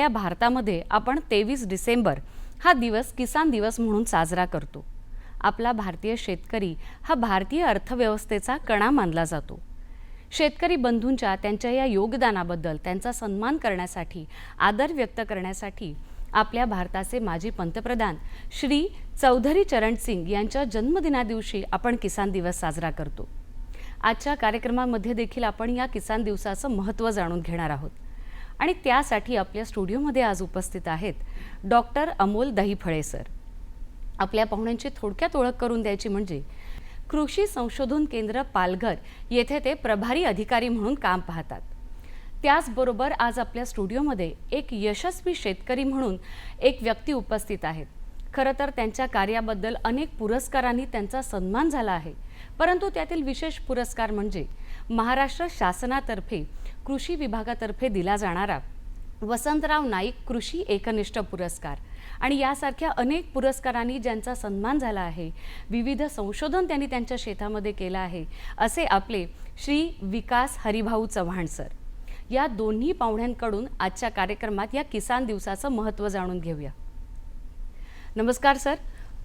आपल्या भारतामध्ये आपण तेवीस डिसेंबर हा दिवस किसान दिवस म्हणून साजरा करतो. आपला भारतीय शेतकरी हा भारतीय अर्थव्यवस्थेचा कणा मानला जातो. शेतकरी बंधूंच्या त्यांच्या या योगदानाबद्दल त्यांचा सन्मान करण्यासाठी आदर व्यक्त करण्यासाठी आपल्या भारताचे माजी पंतप्रधान श्री चौधरी चरण सिंग यांच्या जन्मदिनादिवशी आपण किसान दिवस साजरा करतो. आजच्या कार्यक्रमामध्ये देखील आपण या किसान दिवसाचं महत्त्व जाणून घेणार आहोत. आणि त्यासाठी आपल्या स्टुडिओमध्ये आज उपस्थित आहेत डॉक्टर अमोल दहीफळे सर. आपल्या पाहुण्यांची थोडक्यात ओळख करून द्यायची म्हणजे कृषी संशोधन केंद्र पालघर येथे ते प्रभारी अधिकारी म्हणून काम पाहतात. त्याचबरोबर आज आपल्या स्टुडिओमध्ये एक यशस्वी शेतकरी म्हणून एक व्यक्ती उपस्थित आहेत. खरं तर त्यांच्या कार्याबद्दल अनेक पुरस्कारांनी त्यांचा सन्मान झाला आहे. परंतु त्यातील विशेष पुरस्कार म्हणजे महाराष्ट्र शासनातर्फे कृषी विभागातर्फे दिला जाणारा वसंतराव नाईक कृषी एकनिष्ठ पुरस्कार. आणि यासारख्या अनेक पुरस्कारांनी ज्यांचा सन्मान झाला आहे विविध संशोधन त्यांनी त्यांच्या शेतामध्ये केलं आहे असे आपले श्री विकास हरिभाऊ चव्हाण सर. या दोन्ही पाहुण्यांकडून आजच्या कार्यक्रमात या किसान दिवसाचं महत्त्व जाणून घेऊया. नमस्कार सर.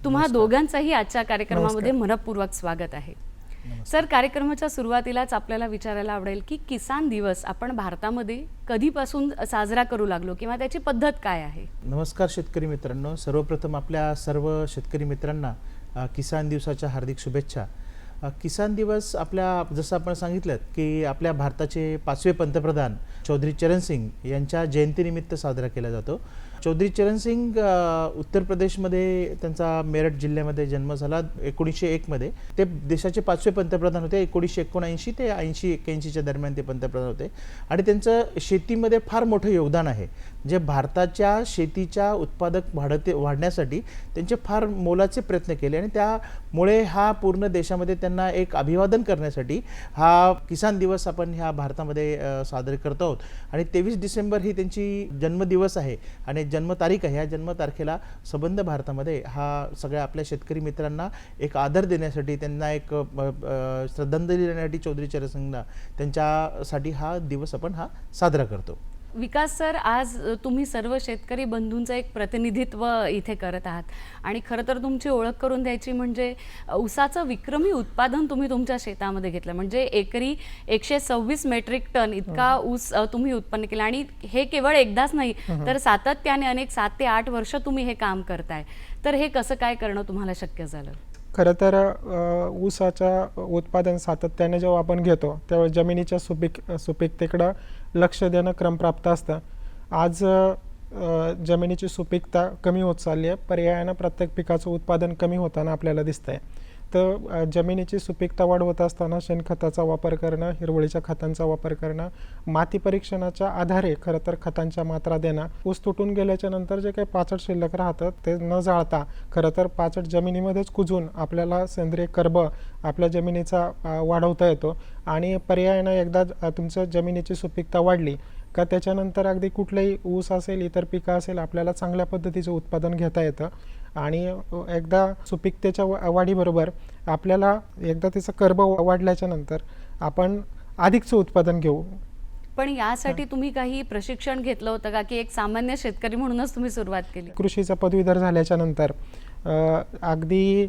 तुम्हा दोघांचंही आजच्या कार्यक्रमामध्ये मनपूर्वक स्वागत आहे. सर कार्यक्रमाच्या सुरुवातीलाच आपल्याला विचारायला आवडेल की किसान दिवस आपण भारतामध्ये कधीपासून साजरा करू लागलो किंवा त्याची पद्धत काय आहे? नमस्कार शेतकरी मित्रांनो. सर्वप्रथम आपल्या सर्व शेतकरी मित्रांना किसान दिवसाच्या हार्दिक शुभेच्छा. किसान दिवस आपल्या जसं आपण सांगितलं की आपल्या भारताचे पाचवे पंतप्रधान चौधरी चरण सिंग यांच्या जयंतीनिमित्त साजरा केला जातो. चौधरी चरण सिंग उत्तर प्रदेशमध्ये त्यांचा मेरठ जिल्ह्यामध्ये जन्म झाला एकोणीसशे एकमध्ये ते देशाचे पाचवे पंतप्रधान होते एकोणीसशे एकोणऐंशी ते ऐंशी एक्क्याऐंशीच्या दरम्यान ते पंतप्रधान होते. आणि त्यांचं शेतीमध्ये फार मोठं योगदान आहे. जे भारताच्या शेतीच्या उत्पादक वाढते वाढण्यासाठी त्यांचे फार मोलाचे प्रयत्न केले आणि त्यामुळे हा पूर्ण देशामध्ये त्यांना एक अभिवादन करण्यासाठी हा किसान दिवस आपण ह्या भारतामध्ये सादर साजरे करतो आहोत. आणि तेवीस डिसेंबर ही त्यांची जन्मदिवस आहे आणि जन्मतारीख आहे. ह्या जन्मतारखेला संबंध भारतामध्ये हा सगळ्या आपल्या शेतकरी मित्रांना एक आदर देण्यासाठी त्यांना एक श्रद्धांजली देण्यासाठी चौधरी चरणसिंगना त्यांच्यासाठी हा दिवस आपण हा साजरा करतो. विकास सर आज तुम्ही सर्व शेतकरी बंधूंचं एक प्रतिनिधित्व इथे करत आहात. आणि खरं तर तुमची ओळख करून द्यायची म्हणजे ऊसाचं विक्रमी उत्पादन तुम्ही तुमच्या शेतामध्ये घेतलं. म्हणजे एकरी एकशे सव्वीस मेट्रिक टन इतका ऊस अ, तुम्ही उत्पन्न केला. आणि हे केवळ एकदाच नाही तर सातत्याने अनेक सात ते आठ वर्ष तुम्ही हे काम करताय. तर हे कसं काय करणं तुम्हाला शक्य झालं? खरं तर ऊसाचं उत्पादन सातत्याने जेव्हा आपण घेतो तेव्हा जमिनीच्या सुपीक सुपीकतेकडं लक्ष देणं क्रमप्राप्त असतं. आज जमिनीची सुपीकता कमी होत चालली आहे. पर्यायानं प्रत्येक पिकाचं उत्पादन कमी होताना आपल्याला दिसतं आहे तर जमिनीची सुपीकता वाढवत असताना शेणखताचा वापर करणं हिरवळीच्या खतांचा वापर करणं माती परीक्षणाच्या आधारे खरं तर खतांच्या मात्रा देणं ऊस तुटून गेल्याच्यानंतर जे काही पाचट शिल्लक राहतं ते न जाळता खरं तर पाचट जमिनीमध्येच कुजून आपल्याला सेंद्रिय कर्ब आपल्या जमिनीचा वाढवता येतो. आणि पर्यायानं एकदा तुमचं जमिनीची सुपीकता वाढली का त्याच्यानंतर अगदी कुठलंही ऊस असेल इतर पिकं असेल आपल्याला चांगल्या पद्धतीचं उत्पादन घेता येतं. आणि एकदा सुपीकतेच्या वाढीबरोबर आपल्याला एकदा त्याचं कर्ब वाढल्याच्या नंतर आपण अधिकचं उत्पादन घेऊ. पण यासाठी तुम्ही काही प्रशिक्षण घेतलं होतं का? की एक सामान्य शेतकरी म्हणूनच तुम्ही सुरुवात केली. कृषीचा पदवीधर झाल्याच्यानंतर अगदी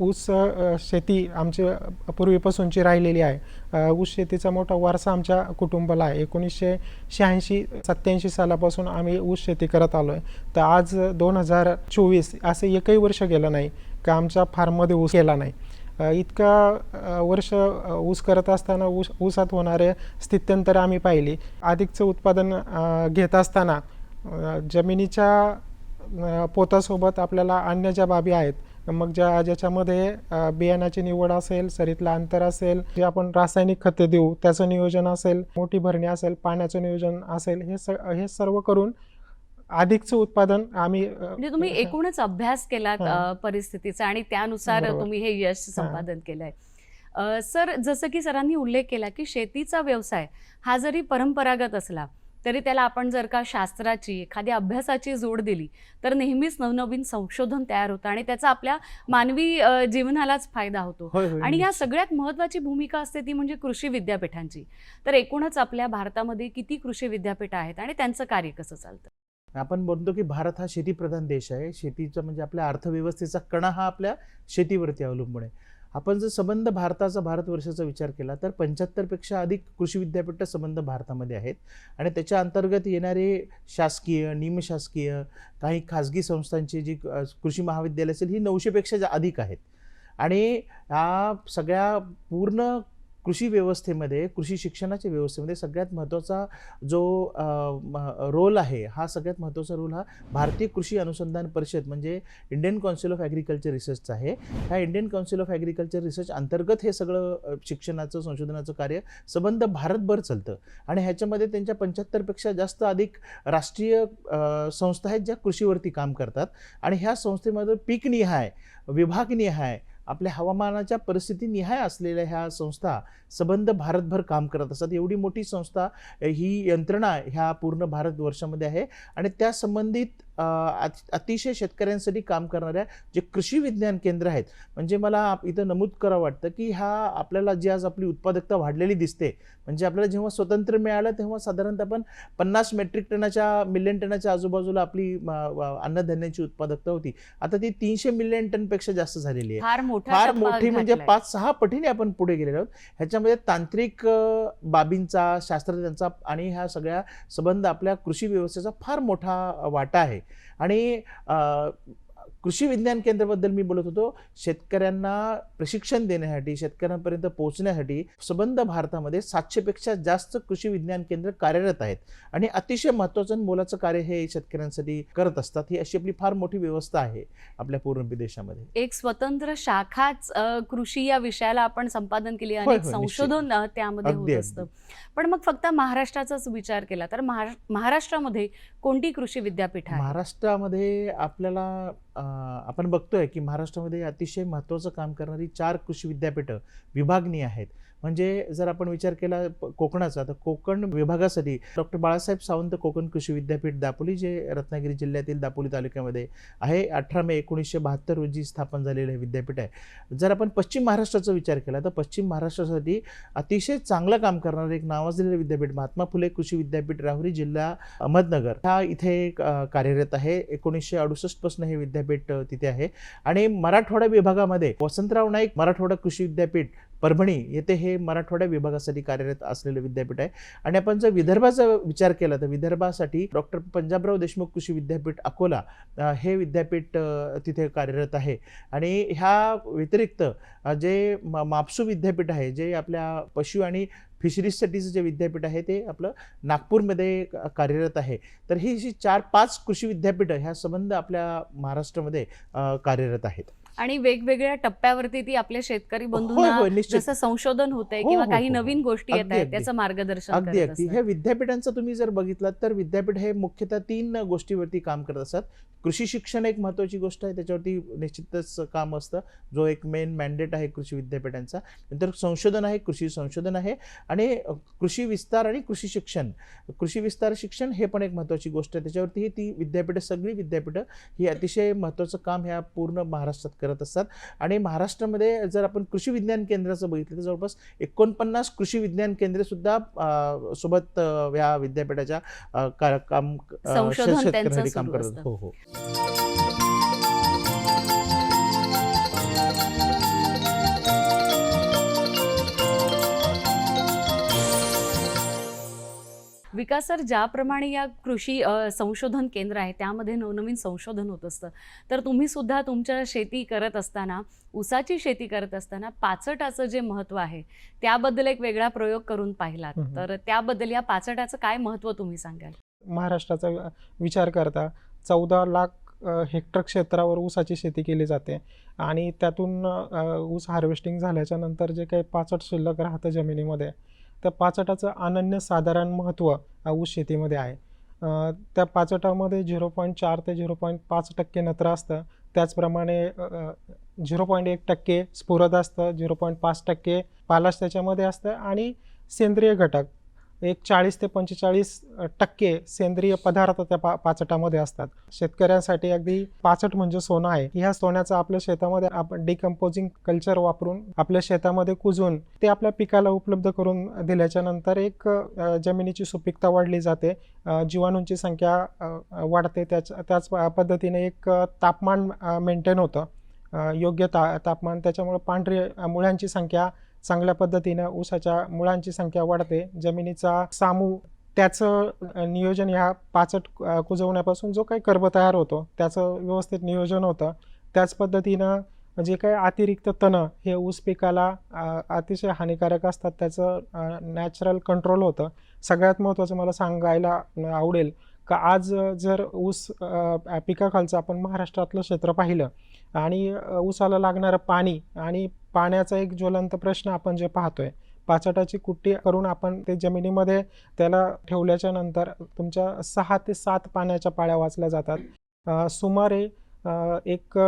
ऊस शेती आमची पूर्वीपासूनची राहिलेली आहे. ऊस शेतीचा मोठा वारसा आमच्या कुटुंबाला आहे. एकोणीसशे शहाऐंशी सत्याऐंशी सालापासून आम्ही ऊस शेती करत आलो आहे तर आज दोन हजार चोवीस असं एकही वर्ष गेलं नाही का आमच्या फार्ममध्ये ऊस केला नाही. इतका वर्ष ऊस करत असताना ऊस ऊसात होणारे स्थित्यंतर आम्ही पाहिली. अधिकचं उत्पादन घेत असताना जमिनीच्या पोतासोबत आपल्याला अन्य ज्या बाबी आहेत. मग ज्या ज्याच्यामध्ये बियाण्याची निवड असेल सरीतलं अंतर असेल जे आपण रासायनिक खते देऊ त्याचं नियोजन असेल मोठी भरणी असेल पाण्याचं नियोजन असेल हे स हे सर्व करून अधिकचं उत्पादन आम्ही म्हणजे तुम्ही एकूणच अभ्यास केलात. अ, परिस्थितीचा आणि त्यानुसार. तुम्ही हे यश संपादन केलंय सर जसं की सरांनी उल्लेख केला की शेतीचा व्यवसाय हा जरी परंपरागत असला तरी त्याला आपण जर का शास्त्राची एखाद्या अभ्यासाची जोड दिली तर नेहमीच नवनवीन संशोधन तयार होतं आणि त्याचा आपल्या मानवी जीवनालाच फायदा होतो. होय आणि या. सगळ्यात महत्वाची भूमिका असते ती म्हणजे कृषी विद्यापीठांची. तर एकूणच आपल्या भारतामध्ये किती कृषी विद्यापीठ आहेत आणि त्यांचं कार्य कसं चालतं? आपण म्हणतो की भारत हा शेतीप्रधान देश आहे. शेतीचा म्हणजे आपल्या अर्थव्यवस्थेचा कणा हा आपल्या शेतीवरती अवलंबून आहे. आपण जर संबंध भारताचा भारतवर्षाचा विचार केला तर पंच्याहत्तरपेक्षा अधिक कृषी विद्यापीठ संबंध भारतामध्ये आहेत. आणि त्याच्या अंतर्गत येणारे शासकीय निमशासकीय काही खाजगी संस्थांची जी कृषी महाविद्यालय असेल ही नऊशेपेक्षा अधिक आहेत. आणि या सगळ्या पूर्ण कृषी व्यवस्थेमध्ये कृषी शिक्षणाच्या व्यवस्थेमध्ये सगळ्यात महत्त्वाचा जो रोल आहे हा सगळ्यात महत्त्वाचा रोल हा भारतीय कृषी अनुसंधान परिषद म्हणजे इंडियन काउन्सिल ऑफ ॲग्रिकल्चर रिसर्चचा आहे. ह्या Indian council of agriculture research अंतर्गत हे सगळं शिक्षणाचं संशोधनाचं कार्य संबंध भारतभर चालतं. आणि ह्याच्यामध्ये त्यांच्या पंच्याहत्तरपेक्षा जास्त अधिक राष्ट्रीय संस्था आहेत ज्या कृषीवरती काम करतात. आणि ह्या संस्थेमध्ये पीकनिहाय विभागनिहाय आपल्या हवामानाच्या परिस्थिती निहाय असलेल्या ह्या संस्था सबंध भारतभर काम करत असतात. एवढी मोठी संस्था ही यंत्रणा ह्या पूर्ण भारतवर्षामध्ये आहे. आणि त्या संबंधित अतिशय शेतकऱ्यांसाठी काम करणाऱ्या जे कृषी विज्ञान केंद्र आहेत. म्हणजे मला आप- इथं नमूद करावं वाटतं की ह्या आपल्याला जी आज आपली उत्पादकता वाढलेली दिसते म्हणजे आपल्याला जेव्हा स्वतंत्र मिळालं तेव्हा साधारणतः आपण पन्नास मेट्रिक टनाच्या मिलियन टनाच्या आजूबाजूला आपली अन्नधान्याची उत्पादकता होती. आता ती तीनशे मिलियन टनपेक्षा जास्त झालेली आहे. फार मोठा म्हणजे. पाच सहा पटीने आपण पुढे गेलेलो आहोत. ह्याच्यामध्ये तांत्रिक बाबींचा शास्त्रज्ञांचा आणि ह्या सगळ्या संबंध आपल्या कृषी व्यवस्थेचा फार मोठा वाटा आहे. आणि कृषी विज्ञान केंद्राबद्दल मी बोलत होतो शेतकऱ्यांना प्रशिक्षण देण्यासाठी शेतकऱ्यांपर्यंत पोहोचण्यासाठी संबंध भारतामध्ये सातशेपेक्षा जास्त कृषी विज्ञान केंद्र कार्यरत आहेत. आणि अतिशय महत्त्वाचं आणि मोलाचं कार्य हे शेतकऱ्यांसाठी करत असतात ही अशी आपली फार मोठी व्यवस्था आहे आपल्या पूर्ण देशामध्ये एक स्वतंत्र शाखाच कृषी या विषयाला आपण संपादन केली अनेक होय, संशोधन त्यामध्ये होत असतं. पण मग फक्त महाराष्ट्राचाच विचार केला तर महारा- महाराष्ट्रामध्ये कोणती कृषी विद्यापीठ आहे महाराष्ट्रामध्ये आपल्याला आपण बघतोय की महाराष्ट्रामध्ये अतिशय महत्त्वाचं काम करणारी चार कृषी विद्यापीठं विभागणी आहेत. म्हणजे जर आपण विचार केला प- कोकणाचा तर कोकण विभागासाठी डॉक्टर बाळासाहेब सावंत कोकण कृषी विद्यापीठ दापोली जे रत्नागिरी जिल्ह्यातील दापोली तालुक्यामध्ये आहे अठरा मे एकोणीसशे बहात्तर रोजी स्थापन झालेलं हे विद्यापीठ आहे. जर आपण पश्चिम महाराष्ट्राचा विचार केला तर पश्चिम महाराष्ट्रासाठी अतिशय चांगलं काम करणारं एक नावाजलेलं विद्यापीठ महात्मा फुले कृषी विद्यापीठ राहुरी जिल्हा अहमदनगर. हा इथे कार्यरत आहे. एकोणीसशे अडुसष्टपासून हे विद्यापीठ तिथे आहे. आणि मराठवाडा विभागामध्ये वसंतराव नाईक मराठवाडा कृषी विद्यापीठ परभणी येथे हे मराठवाड्या विभागासाठी कार्यरत असलेलं विद्यापीठ आहे. आणि आपण जर विदर्भाचा विचार केला तर विदर्भासाठी डॉक्टर पंजाबराव देशमुख कृषी विद्यापीठ अकोला हे विद्यापीठ तिथे कार्यरत आहे. आणि ह्या व्यतिरिक्त जे म- मापसू विद्यापीठ आहे जे आपल्या पशु आणि फिशरीजसाठीचं जे विद्यापीठ आहे ते आपलं नागपूरमध्ये कार्यरत आहे. तर ही जी चार पाच कृषी विद्यापीठं ह्या संबंध आपल्या महाराष्ट्रामध्ये कार्यरत आहेत. आणि वेगवेगळ्या टप्प्यावरती ती आपल्या शेतकरी होय बंधूंना जसं संशोधन होतंय हो, किंवा हो, काही हो, हो. नवीन गोष्टी येत आहेत. त्याचं मार्गदर्शन अगदी अगदी. ह्या विद्यापीठांचं तुम्ही जर बघितलात तर विद्यापीठ हे मुख्यतः तीन गोष्टीवरती काम करत असतात. कृषी शिक्षण एक महत्त्वाची गोष्ट आहे त्याच्यावरती निश्चितच काम असतं. जो एक मेन मॅन्डेट आहे कृषी विद्यापीठांचा. नंतर संशोधन आहे कृषी संशोधन आहे आणि कृषी विस्तार आणि कृषी शिक्षण. कृषी विस्तार शिक्षण हे पण एक महत्त्वाची गोष्ट आहे. त्याच्यावरती ही ती विद्यापीठं सगळी विद्यापीठं ही अतिशय महत्त्वाचं काम ह्या पूर्ण महाराष्ट्रात करत असतात. आणि महाराष्ट्रामध्ये जर आपण कृषी विज्ञान केंद्राचं बघितलं तर जवळपास एकोणपन्नास कृषी विज्ञान केंद्रे सुद्धा सोबत या विद्यापीठाच्या काम शेतकऱ्यांसाठी काम सुरू करत असतं. हो हो. विकास सर ज्याप्रमाणे या कृषी संशोधन केंद्र आहे त्यामध्ये नवनवीन संशोधन होत असतं. तर तुम्ही सुद्धा तुमच्या शेती करत असताना ऊसाची शेती करत असताना पाचटाचं जे महत्त्व आहे त्याबद्दल एक वेगळा प्रयोग करून पाहिलात. हम्म. तर त्याबद्दल या पाचटाचं काय महत्त्व तुम्ही सांगाल? महाराष्ट्राचा विचार करता चौदा लाख हेक्टर क्षेत्रावर ऊसाची शेती केली जाते आणि त्यातून ऊस हार्वेस्टिंग झाल्याच्यानंतर जे काही पाचट शिल्लक राहतं जमिनीमध्ये त्या पाचटाचं अनन्यसाधारण महत्त्व ऊस शेतीमध्ये आहे. त्या पाचटामध्ये झिरो पॉईंट चार ते झिरो पॉईंट पाच टक्के नत्र असतं. त्याचप्रमाणे झिरो पॉईंट एक टक्के स्फुरद असतं झिरो पॉईंट पाच टक्के पालाश त्याच्यामध्ये असतं आणि सेंद्रिय घटक. एक चाळीस ते पंचेचाळीस टक्के सेंद्रिय पदार्थ त्या पा पाचटामध्ये असतात. शेतकऱ्यांसाठी अगदी पाचट म्हणजे सोनं आहे. ह्या सोन्याचं आपल्या शेतामध्ये आपण डिकम्पोजिंग कल्चर वापरून आपल्या शेतामध्ये कुजून ते आपल्या पिकाला उपलब्ध करून दिल्याच्या नंतर एक जमिनीची सुपीकता वाढली जाते. जीवाणूंची संख्या वाढते. त्याच त्याच पद्धतीने एक तापमान मेंटेन होतं. योग्य ता तापमान त्याच्यामुळे पांढरी मुळ्यांची संख्या चांगल्या पद्धतीनं ऊसाच्या मुळांची संख्या वाढते. जमिनीचा सामू त्याचं नियोजन ह्या पाचट कुजवण्यापासून जो काही कर्ब तयार होतो त्याचं व्यवस्थित नियोजन होतं. त्याच पद्धतीनं जे काही अतिरिक्त तणं हे ऊस पिकाला अतिशय हानिकारक असतात त्याचं नॅचरल कंट्रोल होतं. सगळ्यात महत्त्वाचं मला सांगायला आवडेल का आज जर ऊस पिकाखालचं आपण महाराष्ट्रातलं क्षेत्र पाहिलं आणि ऊसाला लागणारं पाणी आणि पाण्याचा एक ज्वलंत प्रश्न आपण जे पाहतोय पाचटाची कुट्टी करून आपण ते जमिनीमध्ये त्याला ठेवल्याच्या नंतर तुमच्या सहा ते सात पाण्याच्या पाळ्या वाचल्या जातात. सुमारे एक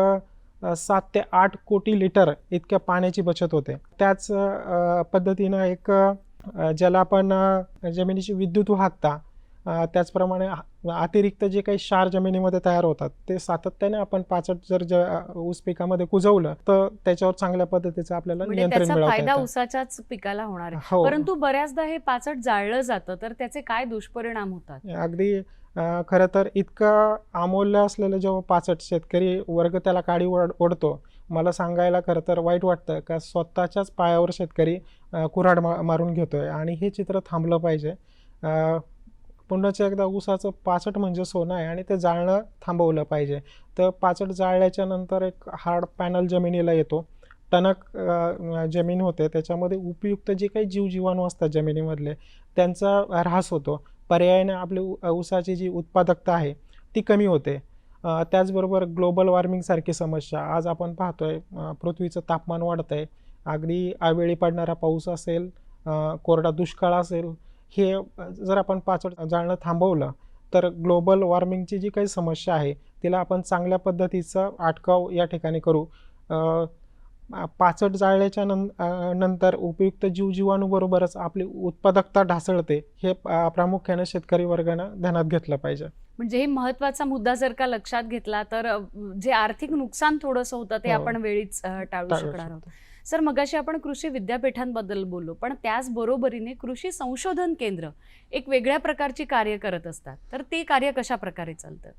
सात ते आठ कोटी लिटर इतक्या पाण्याची बचत होते. त्याच पद्धतीनं एक ज्याला आपण जमिनीची विद्युत वाहकता त्याचप्रमाणे अतिरिक्त जे काही क्षार जमिनीमध्ये तयार होतात ते सातत्याने आपण पाचट जर ऊस पिकामध्ये कुजवलं तर त्याच्यावर चांगल्या पद्धतीचं आपल्याला म्हणजे नियंत्रण फायदा ऊसाच्याच पिकाला होणार आहे. हो. परंतु बऱ्याचदा हे पाचट जाळलं जातं तर त्याचे काय दुष्परिणाम होतात? अगदी खरं तर इतकं अमूल्य असलेलं जेव्हा पाचट शेतकरी वर्ग त्याला काडी ओढ ओढतो. मला सांगायला खरं तर वाईट वाटतं का स्वतःच्याच पायावर शेतकरी कुऱ्हाड मा मारून घेतोय. आणि हे चित्र थांबलं पाहिजे. अ, एकदा ऊसाचं पाचट म्हणजे सोनं आहे आणि ते जाळणं थांबवलं पाहिजे. तर पाचट जाळल्याच्या नंतर एक हार्ड पॅनल जमिनीला येतो. टणक जमीन होते. त्याच्यामध्ये उपयुक्त जे काही जीवजीवाणू असतात जमिनीमधले त्यांचा ऱ्हास होतो. पर्यायाने आपली ऊसाची जी उत्पादकता आहे ती कमी होते. त्याचबरोबर ग्लोबल वॉर्मिंगसारखी समस्या. आज आपण पाहतोय पृथ्वीचं तापमान वाढतं आहे अगदी आवेळी पडणारा पाऊस असेल कोरडा दुष्काळ असेल हे जर आपण पाचट जाळणं थांबवलं तर ग्लोबल वॉर्मिंगची जी काही समस्या आहे तिला आपण चांगल्या पद्धतीचा अटकाव या ठिकाणी करू. पाचट जाळल्याच्या नं नंतर उपयुक्त जीवजीवाणूबरोबरच आपली उत्पादकता ढासळते हे प्रामुख्याने शेतकरी वर्गानं ध्यानात घेतलं पाहिजे. म्हणजे हे महत्त्वाचा मुद्दा जर का लक्षात घेतला तर जे आर्थिक नुकसान थोडंसं होतं ते हो. आपण वेळीच टाळू शकणार आहोत. सर मगाशी आपण कृषी विद्यापीठांबद्दल बोललो पण त्याचबरोबरीने कृषी संशोधन केंद्र एक वेगळ्या प्रकारची कार्य करत असतात. तर ते कार्य कशा प्रकारे चालतं?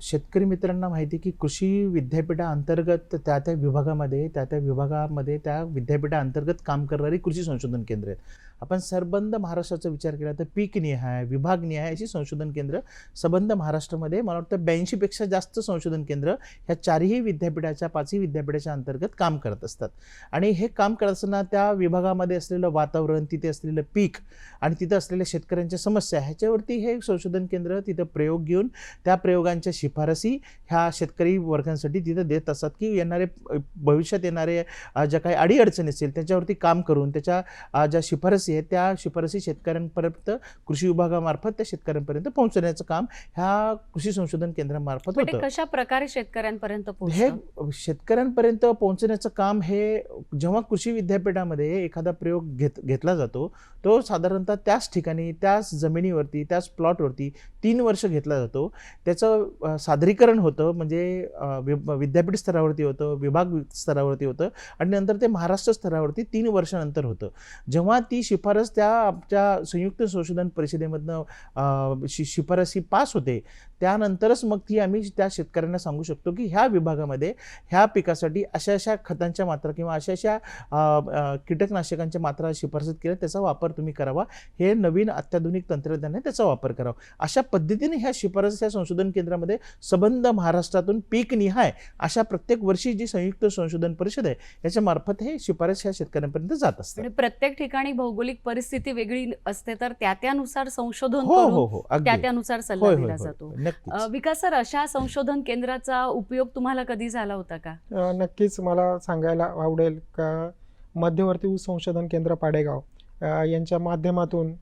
शेतकरी मित्रांना माहिती की कृषी विद्यापीठाअंतर्गत त्या त्या विभागामध्ये त्या त्या विभागामध्ये त्या विद्यापीठाअंतर्गत काम करणारी कृषी संशोधन केंद्र आहेत. आपण सरबंध महाराष्ट्राचा विचार केला तर पीक निहाय विभाग निहाय अशी संशोधन केंद्र सबंध महाराष्ट्रामध्ये मला वाटतं ब्याऐंशीपेक्षा जास्त संशोधन केंद्र ह्या चारही विद्यापीठाच्या पाचही विद्यापीठाच्या अंतर्गत काम करत असतात. आणि हे काम करत असताना त्या विभागामध्ये असलेलं वातावरण तिथे असलेलं पीक आणि तिथं असलेल्या शेतकऱ्यांच्या समस्या ह्याच्यावरती हे संशोधन केंद्र तिथं प्रयोग घेऊन त्या प्रयोगांच्या शिफारसी ह्या शेतकरी वर्गांसाठी तिथं देत असतात की येणारे भविष्यात येणारे ज्या काही अडीअडचणी असतील त्याच्यावरती काम करून त्याच्या ज्या शिफारसी आहेत त्या शिफारसी शेतकऱ्यांपर्यंत कृषी विभागामार्फत त्या शेतकऱ्यांपर्यंत पोहोचवण्याचं काम ह्या कृषी संशोधन केंद्रामार्फत ते होतं. कशा प्रकारे शेतकऱ्यांपर्यंत हे शेतकऱ्यांपर्यंत पोहोचण्याचं काम हे जेव्हा कृषी विद्यापीठामध्ये एखादा प्रयोग घेत घेतला जातो तो साधारणतः त्याच ठिकाणी त्याच जमिनीवरती त्याच प्लॉटवरती तीन वर्ष घेतला जातो. त्याचं सादरीकरण होतं म्हणजे वि- विद्यापीठ स्तरावरती होतं विभाग स्तरावरती होतं आणि नंतर ते महाराष्ट्र स्तरावरती तीन वर्षानंतर होतं. जेव्हा ती शिफारस त्या आमच्या संयुक्त संशोधन परिषदेमधनं शि शिफारस ही पास होते त्यानंतरच मग ती आम्ही त्या शेतकऱ्यांना सांगू शकतो की ह्या विभागामध्ये ह्या पिकासाठी अशा अशा खतांच्या मात्रा किंवा अशा अशा कीटकनाशकांच्या मात्रा शिफारसीत केल्या त्याचा वापर तुम्ही करावा. हे नवीन अत्याधुनिक तंत्रज्ञान आहे त्याचा वापर करावा. अशा पद्धतीने ह्या शिफारस या संशोधन केंद्रामध्ये सबंध महाराष्ट्रातून पीक निहाय अशा प्रत्येक वर्षी जी संयुक्त संशोधन परिषद आहे याच्या मार्फत हे शिफारस ह्या शेतकऱ्यांपर्यंत जात असतात. आणि प्रत्येक ठिकाणी भौगोलिक परिस्थिती वेगळी असते तर त्या त्यानुसार संशोधन हो हो हो त्यानुसार सल्ला होय होय दिला होय. जातो. विकास सर अशा संशोधन केंद्राचा उपयोग तुम्हाला कधी झाला होता का? नक्कीच मला सांगायला आवडेल का मध्यवर्ती ऊस संशोधन केंद्र पाडेगाव यांच्या माध्यमातून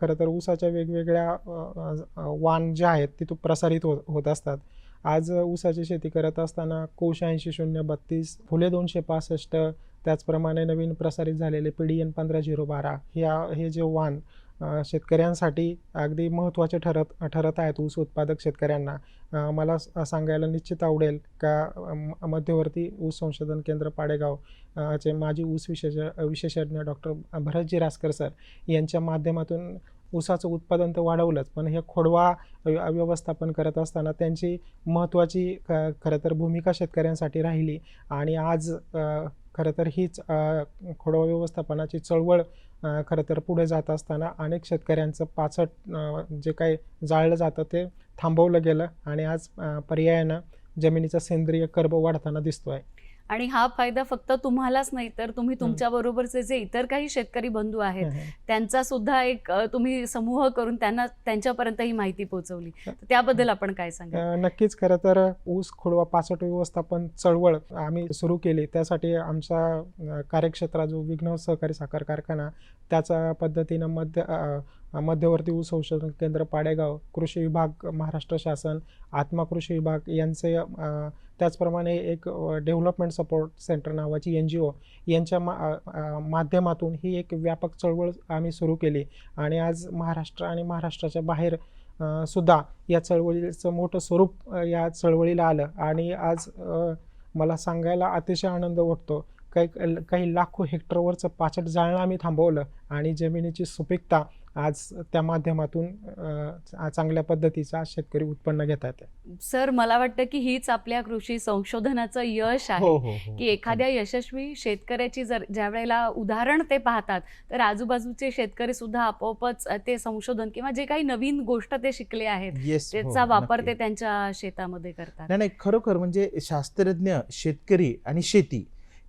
खरं तर ऊसाच्या वेगवेगळ्या वाण जे आहेत तिथून प्रसारित होत होत असतात. आज ऊसाची शेती करत असताना कोश ऐंशी शून्य बत्तीस फुले दोनशे पासष्ट त्याचप्रमाणे नवीन प्रसारित झालेले पी डी एन पंधरा झिरो बारा ह्या हे जे वाण शेतकऱ्यांसाठी अगदी महत्त्वाचे ठरत ठरत आहेत ऊस उत्पादक शेतकऱ्यांना. मला सांगायला निश्चित आवडेल का मध्यवर्ती ऊस संशोधन केंद्र पाडेगाव चे माजी ऊस विशेष विशेषज्ञ डॉक्टर भरतजी रासकर सर यांच्या माध्यमातून ऊसाचं उत्पादन तर वाढवलंच पण हे खोडवा व्यवस्थापन करत असताना त्यांची महत्त्वाची ख- खरं तर भूमिका शेतकऱ्यांसाठी राहिली. आणि आज खरं तर हीच खोडवा व्यवस्थापनाची चळवळ खरं तर पुढे जात असताना अनेक शेतकऱ्यांचं पाचट जे काही जाळलं जातं ते थांबवलं गेलं आणि आज पर्यायानं जमिनीचा सेंद्रिय कर्ब वाढताना दिसतो आहे आणि हा फायदा फक्त तुम्हालाच नाही तर तुम्ही तुमच्या बरोबरचे जे इतर काही शेतकरी बंधू आहेत त्यांचा सुद्धा एक तुम्ही समूह करून त्यांना त्यांच्यापर्यंत ही माहिती पोहोचवली. तर त्याबद्दल आपण काय सांगा नक्कीच खरं तर ऊस खोडवा पाचट व्यवस्थापन चळवळ आम्ही सुरू केली. त्यासाठी आमचा अ, कार्यक्षेत्रात जो विघ्न सहकारी साखर कारखाना त्याच्या पद्धतीनं मध्य मध्यवर्ती ऊस संशोधन केंद्र पाडेगाव कृषी विभाग महाराष्ट्र शासन आत्मा कृषी विभाग यांचे त्याचप्रमाणे एक डेव्हलपमेंट सपोर्ट सेंटर नावाची एन जी ओ यांच्या मा माध्यमातून ही एक व्यापक चळवळ आम्ही सुरू केली. आणि आज महाराष्ट्र आणि महाराष्ट्राच्या बाहेर सुद्धा या चळवळीचं मोठं स्वरूप या चळवळीला आलं. आणि आज मला सांगायला अतिशय आनंद वाटतो काही काही लाखो हेक्टरवरचं पाचट जाळणं आम्ही थांबवलं आणि जमिनीची सुपीकता आज त्या माध्यमातून चांगल्या पद्धतीचा शेतकरी उत्पन्न घेता येते सर मला वाटतं की हीच आपल्या कृषी संशोधनाचं यश हो आहे हो हो. की एखाद्या यशस्वी शेतकऱ्याची जर ज्या वेळेला उदाहरण ते पाहतात तर आजूबाजूचे शेतकरी सुद्धा आपोआपच ते संशोधन किंवा जे काही नवीन गोष्ट ते शिकले आहेत त्याचा वापर ते त्यांच्या शेतामध्ये करतात. नाही खरोखर म्हणजे शास्त्रज्ञ शेतकरी आणि शेती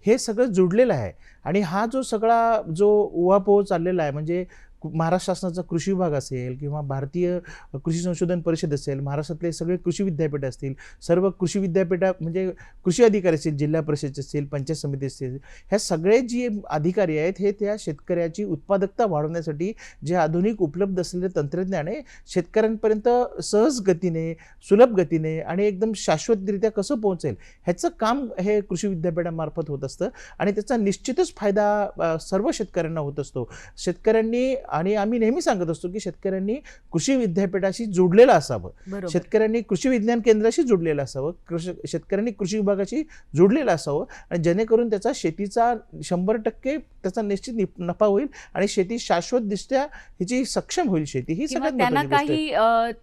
हे सगळं जुडलेलं आहे. आणि हा जो सगळा जो उहापोह चाललेला आहे म्हणजे महाराष्ट्र शासनाचा कृषी विभाग असेल किंवा भारतीय कृषी संशोधन परिषद असेल महाराष्ट्रातले सगळे कृषी विद्यापीठ असतील सर्व कृषी विद्यापीठा म्हणजे कृषी अधिकारी असतील जिल्हा परिषद असतील पंचायत समिती असतील ह्या सगळे जे अधिकारी आहेत हे त्या शेतकऱ्याची उत्पादकता वाढवण्यासाठी जे आधुनिक उपलब्ध असलेले तंत्रज्ञान आहे शेतकऱ्यांपर्यंत सहज गतीने सुलभ गतीने आणि एकदम शाश्वतरित्या कसं पोहोचेल ह्याचं काम हे कृषी विद्यापीठामार्फत होत असतं आणि त्याचा निश्चितच फायदा सर्व शेतकऱ्यांना होत असतो. शेतकऱ्यांनी आणि आम्ही नेहमी सांगत असतो की शेतकऱ्यांनी कृषी विद्यापीठाशी जोडलेलं असावं शेतकऱ्यांनी कृषी विज्ञान केंद्राशी जोडलेलं असावं कृषी शेतकऱ्यांनी कृषी विभागाशी जोडलेलं असावं आणि जेणेकरून त्याचा शेतीचा शंभर टक्के त्याचा निश्चित नफा होईल आणि शेती शाश्वतदृष्ट्या ह्याची सक्षम होईल शेती ही सगळ्यात त्यांना. काही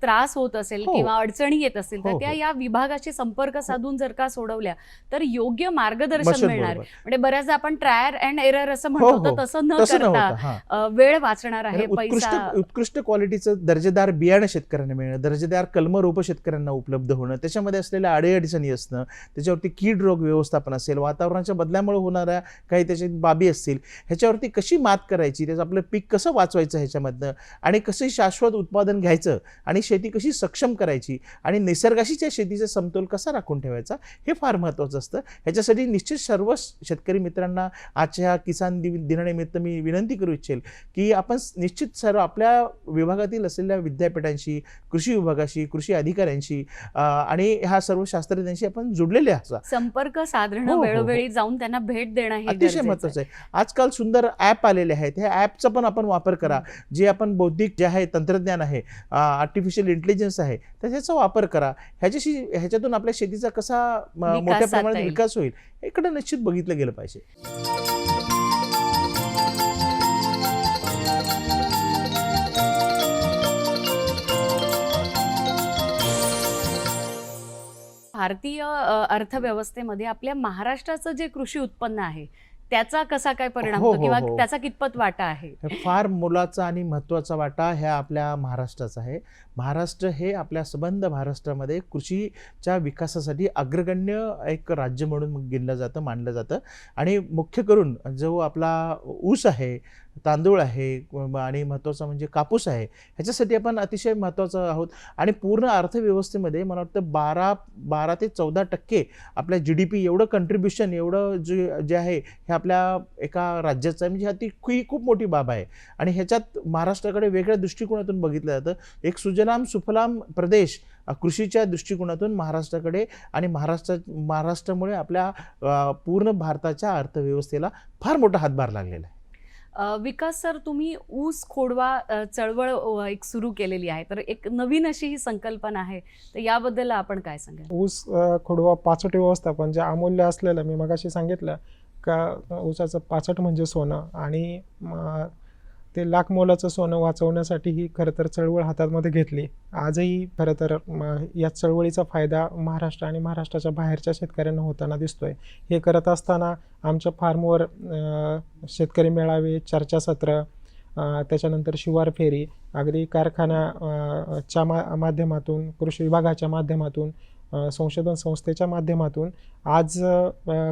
त्रास होत असेल हो. किंवा अडचणी येत असतील तर हो, त्या हो. या विभागाशी संपर्क साधून जर का सोडवल्या तर योग्य मार्गदर्शन मिळणार. म्हणजे बऱ्याचदा आपण ट्रायर अँड एरर असं म्हणतो तसं न करता वेळ वाचणार आहे आणि उत्कृष्ट उत्कृष्ट क्वालिटीचं दर्जेदार बियाणं शेतकऱ्यांना मिळणं दर्जेदार कलम रोपं शेतकऱ्यांना उपलब्ध होणं त्याच्यामध्ये असलेल्या अडीअडचणी असणं त्याच्यावरती कीड रोग व्यवस्थापन असेल वातावरणाच्या बदल्यामुळे होणाऱ्या काही त्याच्या बाबी असतील ह्याच्यावरती कशी मात करायची त्याचं आपलं पीक कसं वाचवायचं ह्याच्यामधनं आणि कसं शाश्वत उत्पादन घ्यायचं आणि शेती कशी सक्षम करायची आणि निसर्गाशी त्या शेतीचा समतोल कसा राखून ठेवायचा हे फार महत्त्वाचं असतं. ह्याच्यासाठी निश्चित सर्व शेतकरी मित्रांना आजच्या किसान दिनानिमित्त मी विनंती करू इच्छेल की आपण स- निश्चित सर्व आपल्या विभागातील असलेल्या विद्यापीठांशी कृषी विभागाशी कृषी अधिकाऱ्यांशी आणि ह्या सर्व शास्त्रज्ञांशी आपण जुडलेले असा. संपर्क साधणं हो, हो, हो. वेळोवेळी जाऊन त्यांना भेट देणं हे अतिशय महत्वाचं आहे. आजकाल सुंदर ॲप आलेले आहेत. ह्या ॲपचा पण आपण वापर करा. जे आपण बौद्धिक जे आहे तंत्रज्ञान आहे आर्टिफिशियल इंटेलिजन्स आहे तर ह्याचा वापर करा. ह्याच्याशी ह्याच्यातून आपल्या शेतीचा कसा मोठ्या प्रमाणात. विकास होईल इकडे निश्चित बघितलं गेलं पाहिजे. भारतीय अर्थव्यवस्थेमध्ये आपल्या महाराष्ट्राचं जे कृषी उत्पन्न आहे त्याचा कसा काय परिणाम हो, होतो हो, किंवा हो. त्याचा कितपत वाटा आहे? हे फार मोलाचा आणि महत्त्वाचा वाटा ह्या आपल्या महाराष्ट्राचा आहे. महाराष्ट्र हे आपल्या संबंध महाराष्ट्रामध्ये कृषीच्या विकासासाठी अग्रगण्य एक राज्य म्हणून गिनलं जातं मानलं जातं. आणि मुख्य करून जो आपला ऊस आहे तांदूळ आहे आणि महत्त्वाचं म्हणजे कापूस आहे. ह्याच्यासाठी आपण अतिशय महत्त्वाचं आहोत. आणि पूर्ण अर्थव्यवस्थेमध्ये मला वाटतं बारा बारा ते चौदा टक्के आपल्या जी डी पी एवढं कंट्रीब्युशन एवढं जे जे आहे हे आपल्या एका राज्याचं आहे. म्हणजे ह्या ती ही खूप मोठी बाब आहे. आणि ह्याच्यात महाराष्ट्राकडे वेगळ्या दृष्टिकोनातून बघितलं जातं. एक सुजलाम सुफलाम प्रदेश कृषीच्या दृष्टिकोनातून महाराष्ट्राकडे आणि महाराष्ट्रा महाराष्ट्रामुळे आपल्या पूर्ण भारताच्या अर्थव्यवस्थेला फार मोठा हातभार लागलेला आहे. विकास सर तुम्ही ऊस खोडवा चळवळ एक सुरू केलेली आहे. तर एक नवीन अशी ही संकल्पना आहे. तर याबद्दल आपण काय सांगाल? ऊस खोडवा पाचट व्यवस्थापन जे अमूल्य असलेलं मी मगाशी सांगितलं का ऊसाचं पाचट म्हणजे सोनं आणि ते लाख मोलाचं सोनं वाचवण्यासाठी ही खरं तर चळवळ हातामध्ये घेतली. आजही खरं तर या चळवळीचा फायदा महाराष्ट्र आणि महाराष्ट्राच्या बाहेरच्या शेतकऱ्यांना होताना दिसतोय. हे करत असताना आमच्या फार्मवर शेतकरी मेळावे चर्चासत्र त्याच्यानंतर शिवार फेरी अगदी कारखाना च्या मा माध्यमातून कृषी विभागाच्या माध्यमातून संशोधन संस्थेच्या माध्यमातून आज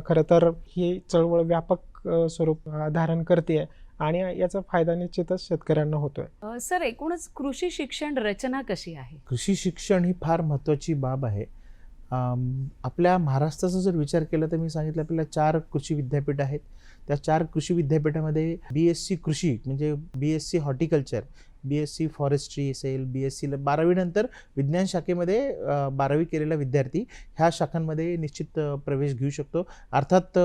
खरं तर ही चळवळ व्यापक स्वरूप धारण करते आणि याचा फायदा निश्चितच शेतकऱ्यांना होतोय. सर एकूणच कृषी शिक्षण रचना कशी आहे? कृषी शिक्षण ही फार महत्त्वाची बाब आहे. आपल्या महाराष्ट्राचा जर विचार केला तर मी सांगितलं आपल्याला चार कृषी विद्यापीठ आहेत. त्या चार कृषी विद्यापीठामध्ये बी एस सी कृषी म्हणजे B S C horticulture B S C forestry असेल बी एस सीला बारावीनंतर विज्ञान शाखेमध्ये बारावी केलेला विद्यार्थी ह्या शाखांमध्ये निश्चित प्रवेश घेऊ शकतो. अर्थात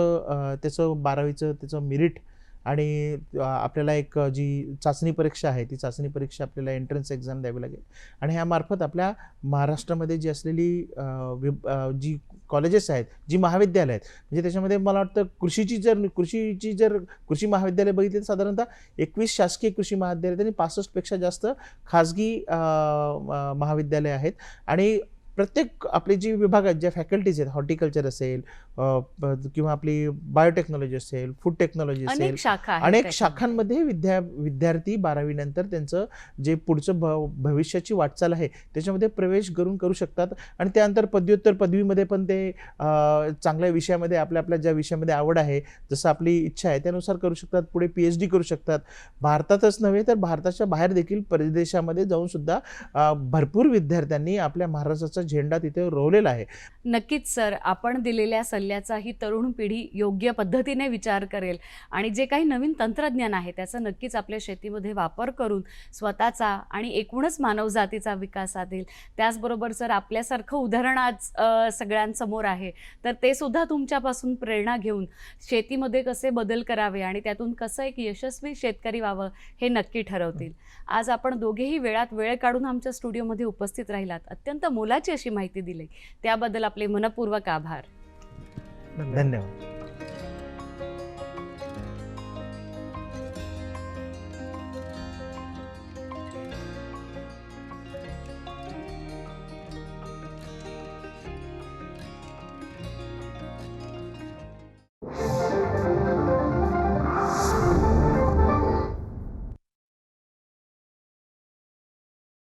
त्याचं बारावीचं त्याचं मेरिट आणि आपल्याला एक जी चाचणी परीक्षा आहे ती चाचणी परीक्षा आपल्याला एंट्रन्स एक्झाम द्यावी लागेल. आणि ह्यामार्फत आपल्या महाराष्ट्रामध्ये जी असलेली अ, जी कॉलेजेस आहेत जी महाविद्यालय आहेत म्हणजे त्याच्यामध्ये मला वाटतं कृषीची जर कृषीची जर कृषी महाविद्यालय बघितली तर साधारणतः एकवीस शासकीय कृषी महाविद्यालय आणि पासष्टपेक्षा जास्त खाजगी म- महाविद्यालय आहेत. आणि प्रत्येक आपले जी विभाग आहेत ज्या फॅकल्टीज आहेत हॉर्टिकल्चर असेल किंवा आपली बायोटेक्नॉलॉजी असेल फूड टेक्नॉलॉजी असेल अनेक. शाखांमध्ये विद्या विद्यार्थी बारावीनंतर त्यांचं जे पुढचं भ भविष्याची वाटचाल आहे त्याच्यामध्ये प्रवेश करून करू शकतात आणि त्यानंतर पदव्युत्तर पदवीमध्ये पण ते चांगल्या विषयामध्ये आपल्या आपल्या ज्या विषयामध्ये आवड आहे जसं आपली इच्छा आहे त्यानुसार करू शकतात पुढे पी एच डी करू शकतात भारतातच नव्हे तर भारताच्या बाहेर देखील परदेशामध्ये जाऊन सुद्धा भरपूर विद्यार्थ्यांनी आपल्या महाराष्ट्राचा झेंडा तिथे रोवलेला आहे. नक्कीच सर. आपण दिलेल्या सल्ल्याचा ही तरुण पिढी योग्य पद्धतीने विचार करेल आणि जे काही नवीन तंत्रज्ञान आहे त्याचा नक्कीच आपल्या शेतीमध्ये वापर करून स्वतःचा आणि एकूणच मानवजातीचा विकास साधेल त्याचबरोबर सर आपल्यासारखं उदाहरण आज सगळ्यांसमोर आहे. तर ते सुद्धा तुमच्यापासून प्रेरणा घेऊन शेतीमध्ये कसे बदल करावे आणि त्यातून कसं एक यशस्वी शेतकरी व्हावं हे नक्की ठरवतील. आज आपण दोघेही वेळात वेळ काढून आमच्या स्टुडिओमध्ये उपस्थित राहिलात. अत्यंत मोलाची अशी माहिती दिली. त्याबद्दल आपले मनपूर्वक आभार. धन्यवाद.